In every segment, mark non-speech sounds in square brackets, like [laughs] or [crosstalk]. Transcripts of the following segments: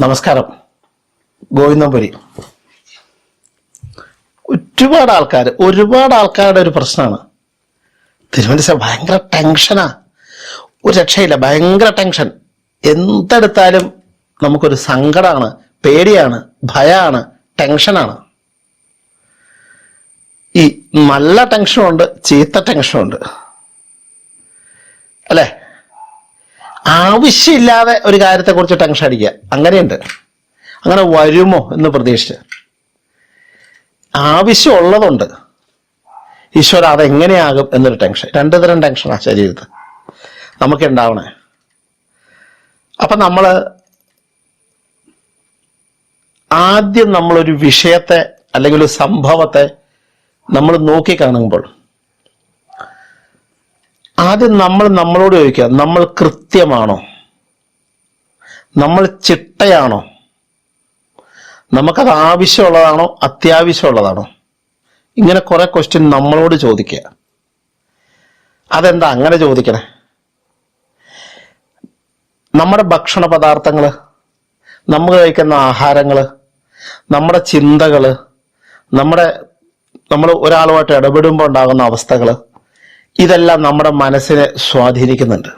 നമസ്കാരം. ഗോവിന്ദപുരി. ഒരുപാട് ആൾക്കാർ ഒരുപാട് ആൾക്കാരുടെ ഒരു പ്രശ്നമാണ് തിരുവനന്തപുരം ഭയങ്കര ടെൻഷനാ. ഒരു രക്ഷയില്ല ഭയങ്കര ടെൻഷൻ. എന്തെടുത്താലും നമുക്കൊരു സങ്കടമാണ് പേടിയാണ് ഭയമാണ് ടെൻഷനാണ്. ഈ നല്ല ടെൻഷനുണ്ട് ചീത്ത ടെൻഷനുണ്ട്. അല്ലേ? ആവശ്യമില്ലാതെ ഒരു കാര്യത്തെക്കുറിച്ച് ടെൻഷൻ അടിക്കുക. അങ്ങനെയുണ്ട്. അങ്ങനെ വരുമോ എന്ന് പ്രതീക്ഷിച്ച്. ആവശ്യമുള്ളതുണ്ട്. ഈശ്വര അതെങ്ങനെയാകും എന്നൊരു ടെൻഷൻ രണ്ടു തരം ടെൻഷനാണ് ശരീരത്ത്. നമുക്ക് ഉണ്ടാവണേ അപ്പൊ നമ്മൾ ആദ്യം നമ്മളൊരു വിഷയത്തെ അല്ലെങ്കിൽ ഒരു സംഭവത്തെ നമ്മൾ നോക്കി കാണുമ്പോൾ ആദ്യം നമ്മൾ നമ്മളോട് ചോദിക്കുക നമ്മൾ കൃത്യമാണോ? നമ്മൾ ചിട്ടയാണോ? നമുക്കത് ആവശ്യമുള്ളതാണോ അത്യാവശ്യമുള്ളതാണോ? ഇങ്ങനെ കുറെ ക്വസ്റ്റ്യൻ നമ്മളോട് ചോദിക്കുക. അതെന്താ അങ്ങനെ ചോദിക്കണേ? നമ്മുടെ ഭക്ഷണ പദാർത്ഥങ്ങൾ നമ്മൾ കഴിക്കുന്ന ആഹാരങ്ങൾ നമ്മുടെ ചിന്തകൾ നമ്മുടെ നമ്മൾ ഒരാളുമായിട്ട് ഇടപെടുമ്പോൾ ഉണ്ടാകുന്ന അവസ്ഥകൾ ഇതെല്ലാം നമ്മുടെ മനസ്സിനെ സ്വാധീനിക്കുന്നുണ്ട്.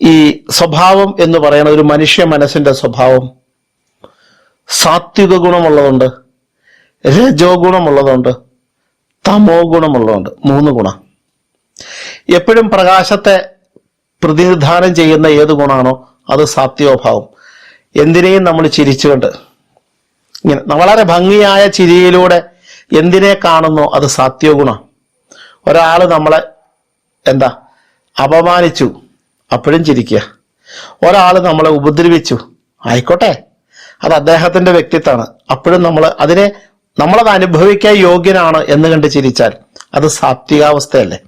ഈ സ്വഭാവം എന്ന് പറയുന്ന ഒരു മനുഷ്യ മനസ്സിന്റെ സ്വഭാവം സാത്വിക ഗുണമുള്ളതുണ്ട് രജോ ഗുണമുള്ളതുണ്ട് തമോ ഗുണമുള്ളതുണ്ട് മൂന്ന് ഗുണം. എപ്പോഴും പ്രകാശത്തെ പ്രതിനിധാനം ചെയ്യുന്ന ഏത് ഗുണമാണോ അത് സാത്വഭാവം എന്തിനേയും നമ്മൾ ചിരിച്ചുകൊണ്ട് ഇങ്ങനെ വളരെ ഭംഗിയായ ചിരിയിലൂടെ എന്തിനെ കാണുന്നു അത് സാത്യോ ഗുണം. ഒരാൾ നമ്മളെ എന്താ അപമാനിച്ചു. അപ്പോഴും ചിരിക്കുക. ഒരാൾ നമ്മളെ ഉപദ്രവിച്ചു. ആയിക്കോട്ടെ. അത് അദ്ദേഹത്തിന്റെ വ്യക്തിത്വമാണ്. അപ്പോഴും നമ്മൾ അതിനെ നമ്മളത് അനുഭവിക്കാൻ യോഗ്യനാണ് എന്ന് കണ്ട് ചിരിച്ചാൽ അത് സാത്വികാവസ്ഥയല്ലേ?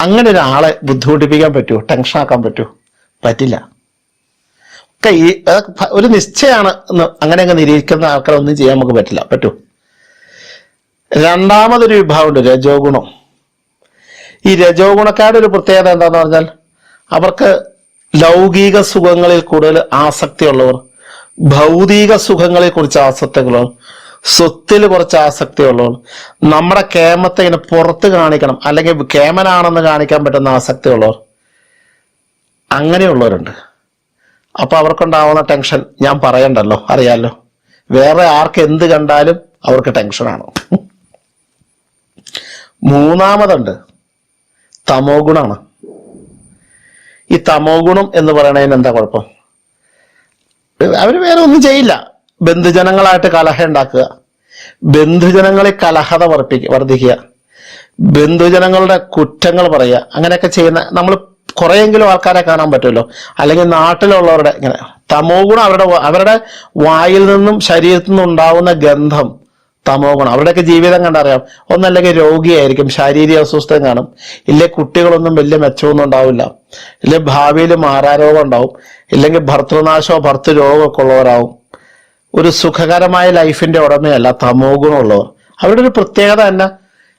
അങ്ങനെ ഒരാളെ ബുദ്ധിമുട്ടിപ്പിക്കാൻ പറ്റുമോ ടെൻഷൻ ആക്കാൻ പറ്റുമോ പറ്റില്ല. ഒക്കെ ഈ ഒരു നിശ്ചയമാണ് അങ്ങനെ അങ്ങ് നിരീക്ഷിക്കുന്ന ആൾക്കാരൊന്നും ചെയ്യാൻ നമുക്ക് പറ്റില്ല. പറ്റൂ. രണ്ടാമതൊരു വിഭാഗമുണ്ട് രജോ ഗുണം ഈ രജോ ഗുണക്കാരുടെ ഒരു പ്രത്യേകത എന്താന്ന് പറഞ്ഞാൽ അവർക്ക് ലൗകിക സുഖങ്ങളിൽ കൂടുതൽ ആസക്തിയുള്ളവർ ഭൗതിക സുഖങ്ങളെ കുറിച്ച് ആസക്തികളാണ് സ്വത്തിൽ കുറച്ച് ആസക്തിയുള്ളവർ നമ്മുടെ കേമത്തെ ഇങ്ങനെ പുറത്ത് കാണിക്കണം അല്ലെങ്കിൽ കേമനാണെന്ന് കാണിക്കാൻ പറ്റുന്ന ആസക്തിയുള്ളവർ അങ്ങനെയുള്ളവരുണ്ട്. അപ്പൊ അവർക്കുണ്ടാവുന്ന ടെൻഷൻ ഞാൻ പറയണ്ടല്ലോ അറിയാലോ. വേറെ ആർക്ക് എന്ത് കണ്ടാലും അവർക്ക് ടെൻഷനാണ്. മൂന്നാമതുണ്ട് തമോ ഗുണമാണ് ഈ തമോ ഗുണം എന്ന് പറയണതിന് എന്താ കുഴപ്പം? അവർ വേറെ ഒന്നും ചെയ്യില്ല. ബന്ധുജനങ്ങളായിട്ട് കലഹ ഉണ്ടാക്കുക. ബന്ധുജനങ്ങളെ കലഹത വർപ്പിക്കുക വർദ്ധിക്കുക. ബന്ധുജനങ്ങളുടെ കുറ്റങ്ങൾ പറയുക. അങ്ങനെയൊക്കെ ചെയ്യുന്ന നമ്മൾ കുറെയെങ്കിലും ആൾക്കാരെ കാണാൻ പറ്റുമല്ലോ. അല്ലെങ്കിൽ നാട്ടിലുള്ളവരുടെ ഇങ്ങനെ തമോ ഗുണം അവരുടെ അവരുടെ വായിൽ നിന്നും ശരീരത്തിൽ നിന്നും ഉണ്ടാവുന്ന ഗന്ധം തമോ ഗുണം അവരുടെയൊക്കെ ജീവിതം കണ്ടറിയാം. ഒന്നല്ലെങ്കിൽ രോഗിയായിരിക്കും ശാരീരിക അസ്വസ്ഥം കാണും. ഇല്ലേ കുട്ടികളൊന്നും വലിയ മെച്ചമൊന്നും ഉണ്ടാവില്ല. ഇല്ലെ ഭാവിയിൽ മാറാരോഗം ഉണ്ടാവും. ഇല്ലെങ്കിൽ ഭർത്തൃനാശമോ ഭർത്തൃരോഗമൊക്കെ ഉള്ളവരാവും. ഒരു സുഖകരമായ ലൈഫിന്റെ ഉടമയല്ല തമോ ഗുണമുള്ളവർ അവരുടെ ഒരു പ്രത്യേകത തന്നെ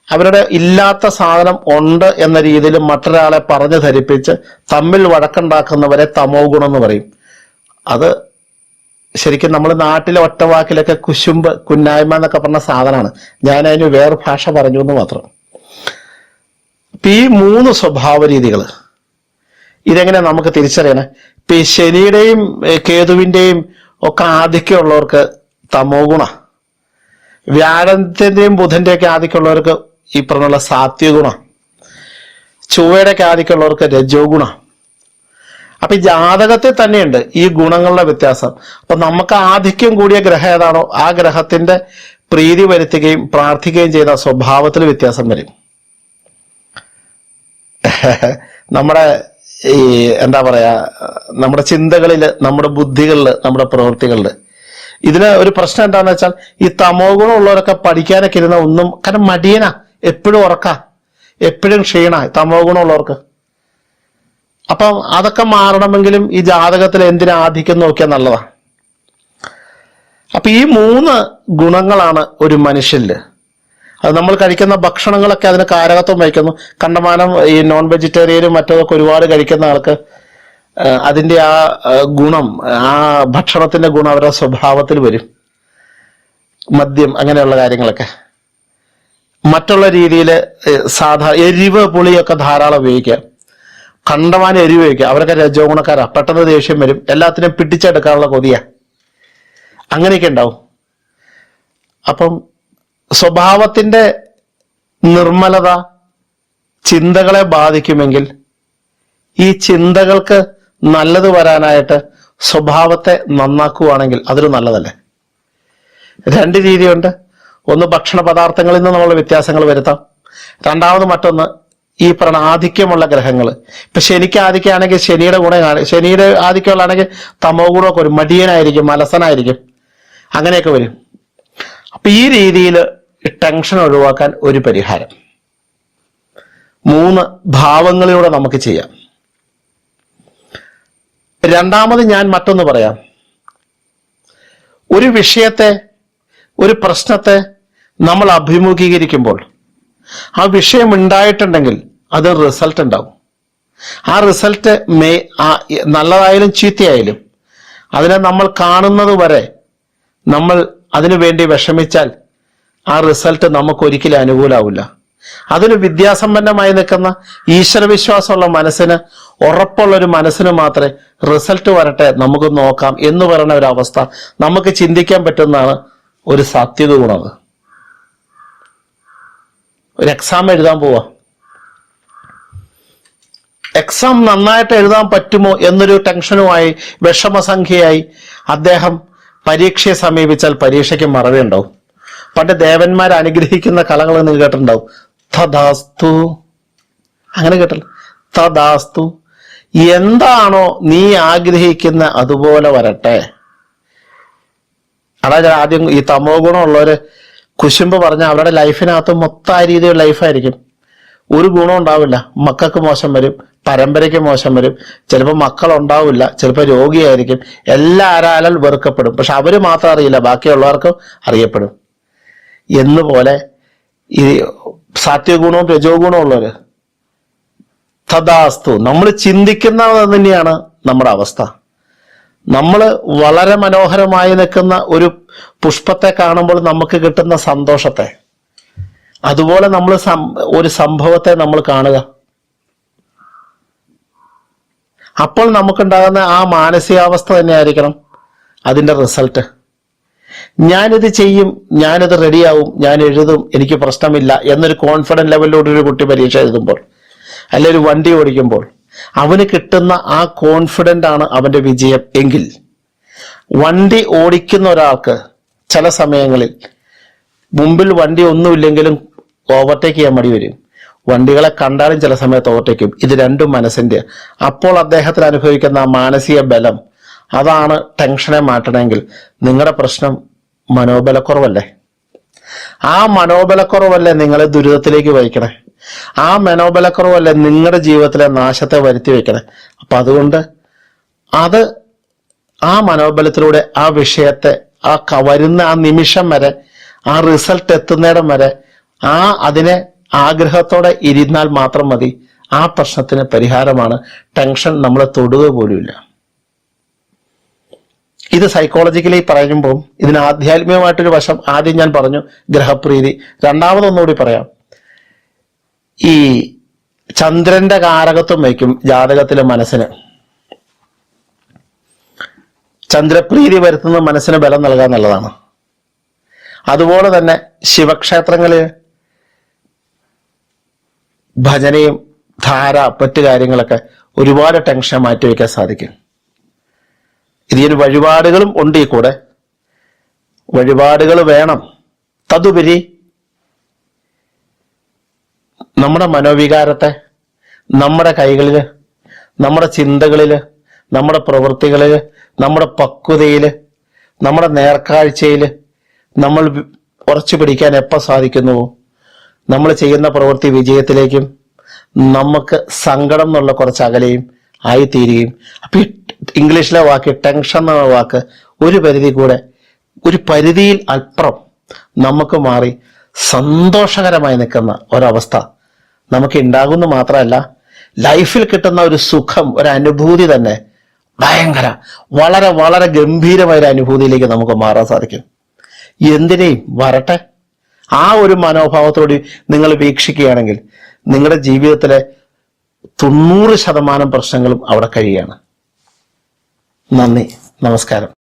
അവരുടെ ഇല്ലാത്ത സാധനം ഉണ്ട് എന്ന രീതിയിൽ മറ്റൊരാളെ പറഞ്ഞു ധരിപ്പിച്ച് തമ്മിൽ വഴക്കുണ്ടാക്കുന്നവരെ തമോ ഗുണം എന്ന് പറയും. അത് ശരിക്കും നമ്മൾ നാട്ടിലെ ഒറ്റവാക്കിലൊക്കെ കുശുമ്പ് കുന്നായ്മ എന്നൊക്കെ പറഞ്ഞ സാധനമാണ്. ഞാൻ അതിന് വേറെ ഭാഷ പറഞ്ഞു എന്ന് മാത്രം. അപ്പൊ ഈ മൂന്ന് സ്വഭാവ രീതികൾ ഇതെങ്ങനെ നമുക്ക് തിരിച്ചറിയണേ? ഇപ്പൊ ഈ ശനിയുടെയും കേതുവിന്റെയും ഒക്കെ ആധിക്യമുള്ളവർക്ക് തമോ ഗുണ. വ്യാഴത്തിന്റെയും ബുധന്റെയൊക്കെ ആധിക്യമുള്ളവർക്ക് ഈ പറഞ്ഞുള്ള സാത്യഗുണ ചുവയുടെ ചൊവ്വയുടെ ആധിക്യമുള്ളവർക്ക് രജോ ഗുണ. അപ്പൊ ഈ ജാതകത്തിൽ തന്നെയുണ്ട് ഈ ഗുണങ്ങളുടെ വ്യത്യാസം. അപ്പൊ നമുക്ക് ആധിക്യം കൂടിയ ഗ്രഹം ഏതാണോ ആ ഗ്രഹത്തിന്റെ പ്രീതി വരുത്തുകയും പ്രാർത്ഥിക്കുകയും ചെയ്ത സ്വഭാവത്തിൽ വ്യത്യാസം വരും. [laughs] നമ്മുടെ ഈ എന്താ പറയാ നമ്മുടെ ചിന്തകളിൽ നമ്മുടെ ബുദ്ധികളിൽ നമ്മുടെ പ്രവൃത്തികളിൽ ഇതിന് ഒരു പ്രശ്നം എന്താന്ന് വെച്ചാൽ ഈ തമോ ഗുണമുള്ളവരൊക്കെ പഠിക്കാനൊക്കെ ഇരുന്ന ഒന്നും കാരണം മടിയനാ എപ്പോഴും ഉറക്ക എപ്പോഴും ക്ഷീണ തമോ ഗുണമുള്ളവർക്ക് അപ്പം അതൊക്കെ മാറണമെങ്കിലും ഈ ജാതകത്തിൽ എന്തിനാ ആധിക്യം നോക്കിയാൽ നല്ലതാ. അപ്പൊ ഈ മൂന്ന് ഗുണങ്ങളാണ് ഒരു മനുഷ്യന് അത് നമ്മൾ കഴിക്കുന്ന ഭക്ഷണങ്ങളൊക്കെ അതിന് കാരകത്വം വഹിക്കുന്നു. കണ്ടമാനം ഈ നോൺ വെജിറ്റേറിയനും മറ്റതൊക്കെ ഒരുപാട് കഴിക്കുന്ന ആൾക്ക് അതിന്റെ ആ ഗുണം ആ ഭക്ഷണത്തിന്റെ ഗുണം അവരുടെ സ്വഭാവത്തിൽ വരും. മദ്യം അങ്ങനെയുള്ള കാര്യങ്ങളൊക്കെ. മറ്റുള്ള രീതിയിൽ സാധാ എരിവ് പുളിയൊക്കെ ധാരാളം ഉപയോഗിക്കുക. കണ്ടമാനം എരിവ് വയ്ക്കുക അവരൊക്കെ രജോഗുണക്കാരാ. പെട്ടെന്ന് ദേഷ്യം വരും. എല്ലാത്തിനും പിടിച്ചെടുക്കാനുള്ള കൊതിയ. അങ്ങനെയൊക്കെ ഉണ്ടാവും. അപ്പം സ്വഭാവത്തിന്റെ നിർമ്മലത ചിന്തകളെ ബാധിക്കുമെങ്കിൽ ഈ ചിന്തകൾക്ക് നല്ലത് വരാനായിട്ട് സ്വഭാവത്തെ നന്നാക്കുകയാണെങ്കിൽ അതൊരു നല്ലതല്ലേ? രണ്ട് രീതിയുണ്ട്. ഒന്ന് ഭക്ഷണ പദാർത്ഥങ്ങളിൽ നിന്ന് നമ്മൾ വ്യത്യാസങ്ങൾ വരുത്താം. രണ്ടാമത് മറ്റൊന്ന് ഈ പറഞ്ഞ ആധിക്യമുള്ള ഗ്രഹങ്ങൾ ഇപ്പൊ ശനിക്ക് ആധിക്യമാണെങ്കിൽ ശനിയുടെ ഗുണം കാണി- ശനിയുടെ ആധിക്യമുള്ളതാണെങ്കിൽ തമോ ഗുണമൊക്കെ വരും. മടിയനായിരിക്കും മലസനായിരിക്കും അങ്ങനെയൊക്കെ വരും. അപ്പൊ ഈ രീതിയിൽ ടെൻഷൻ ഒഴിവാക്കാൻ ഒരു പരിഹാരം. മൂന്ന് ഭാവങ്ങളിലൂടെ നമുക്ക് ചെയ്യാം. രണ്ടാമത് ഞാൻ മറ്റൊന്ന് പറയാം. ഒരു വിഷയത്തെ ഒരു പ്രശ്നത്തെ നമ്മൾ അഭിമുഖീകരിക്കുമ്പോൾ ആ വിഷയം ഉണ്ടായിട്ടുണ്ടെങ്കിൽ അത് റിസൾട്ട് ഉണ്ടാവും. ആ റിസൾട്ട് മേ നല്ലതായാലും ചീത്തയായാലും അതിനെ നമ്മൾ കാണുന്നത് വരെ നമ്മൾ അതിനു വേണ്ടി വിഷമിച്ചാൽ ആ റിസൾട്ട് നമുക്ക് ഒരിക്കലും അനുകൂലമാവില്ല അതിന് വിദ്യാസമ്പന്നമായി നിൽക്കുന്ന ഈശ്വരവിശ്വാസമുള്ള മനസ്സിന് ഉറപ്പുള്ള ഒരു മനസ്സിന് മാത്രമേ റിസൾട്ട് വരട്ടെ നമുക്ക് നോക്കാം എന്ന് പറയുന്ന ഒരു അവസ്ഥ നമുക്ക് ചിന്തിക്കാൻ പറ്റുന്നതാണ് ഒരു സത്യത ഗുണം ഒരു എക്സാം എഴുതാൻ പോവാ. എക്സാം നന്നായിട്ട് എഴുതാൻ പറ്റുമോ എന്നൊരു ടെൻഷനുമായി വിഷമസംഖ്യയായി അദ്ദേഹം പരീക്ഷയെ സമീപിച്ചാൽ പരീക്ഷയ്ക്ക് മറവിണ്ടാവും പണ്ട് ദേവന്മാർ അനുഗ്രഹിക്കുന്ന കലകൾ നിങ്ങൾ കേട്ടിട്ടുണ്ടാവും. തദാസ്തു അങ്ങനെ കേട്ടല്ലോ തദാസ്തു എന്താണോ നീ ആഗ്രഹിക്കുന്ന അതുപോലെ വരട്ടെ. അതായത് ആദ്യം ഈ തമോ ഗുണമുള്ളവര് കുശുമ്പ് പറഞ്ഞ അവരുടെ ലൈഫിനകത്ത് മൊത്തം ആ രീതിയിൽ ലൈഫായിരിക്കും ഒരു ഗുണം ഉണ്ടാവില്ല. മക്കൾക്ക് മോശം വരും പരമ്പരയ്ക്ക് മോശം വരും. ചിലപ്പോൾ മക്കൾ ഉണ്ടാവില്ല ചിലപ്പോൾ രോഗിയായിരിക്കും. എല്ലാ ആരാലും വെറുക്കപ്പെടും. പക്ഷെ അവർ മാത്രം അറിയില്ല ബാക്കിയുള്ളവർക്കും അറിയപ്പെടും. എന്നുപോലെ ഈ സാത്വഗുണവും രജോ ഗുണവും ഉള്ളവർ തഥാസ്തു. നമ്മൾ ചിന്തിക്കുന്നത് തന്നെയാണ് നമ്മുടെ അവസ്ഥ. നമ്മൾ വളരെ മനോഹരമായി നിൽക്കുന്ന ഒരു പുഷ്പത്തെ കാണുമ്പോൾ നമുക്ക് കിട്ടുന്ന സന്തോഷത്തെ. അതുപോലെ നമ്മൾ ഒരു സംഭവത്തെ നമ്മൾ കാണുക. അപ്പോൾ നമുക്കുണ്ടാകുന്ന ആ മാനസികാവസ്ഥ തന്നെ ആയിരിക്കണം അതിന്റെ റിസൾട്ട്. ഞാനിത് ചെയ്യും ഞാനിത് റെഡിയാവും ഞാൻ എഴുതും എനിക്ക് പ്രശ്നമില്ല എന്നൊരു കോൺഫിഡന്റ് ലെവലിലൂടെ ഒരു കുട്ടി പരീക്ഷ എഴുതുമ്പോൾ അല്ലെ ഒരു വണ്ടി ഓടിക്കുമ്പോൾ അവന് കിട്ടുന്ന ആ കോൺഫിഡന്റ് ആണ് അവന്റെ വിജയം എങ്കിൽ. വണ്ടി ഓടിക്കുന്ന ഒരാൾക്ക് ചില സമയങ്ങളിൽ മുമ്പിൽ വണ്ടി ഒന്നുമില്ലെങ്കിലും ഓവർടേക്ക് ചെയ്യാൻ മടി വരും. വണ്ടികളെ കണ്ടാലും ചില സമയത്ത് ഓവർടേക്കും ഇത് രണ്ടും മനസ്സിന്റെ. അപ്പോൾ അദ്ദേഹത്തിന് അനുഭവിക്കുന്ന ആ മാനസിക ബലം അതാണ് ടെൻഷനെ മാറ്റണമെങ്കിൽ നിങ്ങളുടെ പ്രശ്നം മനോബലക്കുറവല്ലേ? ആ മനോബലക്കുറവല്ലേ നിങ്ങളെ ദുരിതത്തിലേക്ക് വഹിക്കണേ? ആ മനോബലക്കുറവല്ല നിങ്ങളുടെ ജീവിതത്തിലെ നാശത്തെ വരുത്തി വെക്കണേ. അപ്പൊ അതുകൊണ്ട് അത് ആ മനോബലത്തിലൂടെ ആ വിഷയത്തെ ആ വരുന്ന ആ നിമിഷം വരെ ആ റിസൾട്ട് എത്തുന്നിടം വരെ ആ അതിനെ ആഗ്രഹത്തോടെ ഇരുന്നാൽ മാത്രം മതി. ആ പ്രശ്നത്തിന് പരിഹാരമാണ്. ടെൻഷൻ നമ്മളെ തൊടുക പോലുമില്ല. ഇത് സൈക്കോളജിക്കലി പറയുമ്പോൾ ഇതിന് ആധ്യാത്മികമായിട്ടൊരു വശം ആദ്യം ഞാൻ പറഞ്ഞു ഗ്രഹപ്രീതി. രണ്ടാമതൊന്നുകൂടി പറയാം. ഈ ചന്ദ്രന്റെ കാരകത്വം വയ്ക്കും ജാതകത്തിലെ മനസ്സിന്. ചന്ദ്രപ്രീതി വരുത്തുന്ന മനസ്സിന് ബലം നൽകുക എന്നുള്ളതാണ്. അതുപോലെ തന്നെ ശിവക്ഷേത്രങ്ങളിൽ ഭജനയും ധാര മറ്റു കാര്യങ്ങളൊക്കെ ഒരുപാട് ടെൻഷൻ മാറ്റിവെക്കാൻ സാധിക്കും. ഇതിന് വഴിപാടുകളും ഉണ്ട് ഈ കൂടെ. വഴിപാടുകൾ വേണം. തതുപരി നമ്മുടെ മനോവികാരത്തെ നമ്മുടെ കൈകളിൽ നമ്മുടെ ചിന്തകളിൽ നമ്മുടെ പ്രവൃത്തികളിൽ നമ്മുടെ പക്വതയിൽ നമ്മുടെ നേർക്കാഴ്ചയിൽ നമ്മൾ ഉറച്ചു പിടിക്കാൻ എപ്പോൾ സാധിക്കുന്നുവോ? നമ്മൾ ചെയ്യുന്ന പ്രവൃത്തി വിജയത്തിലേക്കും നമുക്ക് സങ്കടം എന്നുള്ള കുറച്ച് അകലെയും ആയിത്തീരുകയും. അപ്പൊ ഈ ഇംഗ്ലീഷിലെ വാക്ക് ടെൻഷൻ എന്നുള്ള വാക്ക് ഒരു പരിധി കൂടെ ഒരു പരിധിയിൽ അപ്പുറം നമുക്ക് മാറി സന്തോഷകരമായി നിൽക്കുന്ന ഒരവസ്ഥ നമുക്ക് ഉണ്ടാകുന്നു മാത്രമല്ല ലൈഫിൽ കിട്ടുന്ന ഒരു സുഖം ഒരു അനുഭൂതി തന്നെ ഭയങ്കര വളരെ വളരെ ഗംഭീരമായ ഒരു അനുഭൂതിയിലേക്ക് നമുക്ക് മാറാൻ സാധിക്കും. എന്തിനേയും വരട്ടെ. ആ ഒരു മനോഭാവത്തോടെ നിങ്ങൾ വീക്ഷിക്കുകയാണെങ്കിൽ നിങ്ങളുടെ ജീവിതത്തിലെ തൊണ്ണൂറ് ശതമാനം പ്രശ്നങ്ങളും അവിടെ കഴിയാണ് നന്ദി. നമസ്കാരം.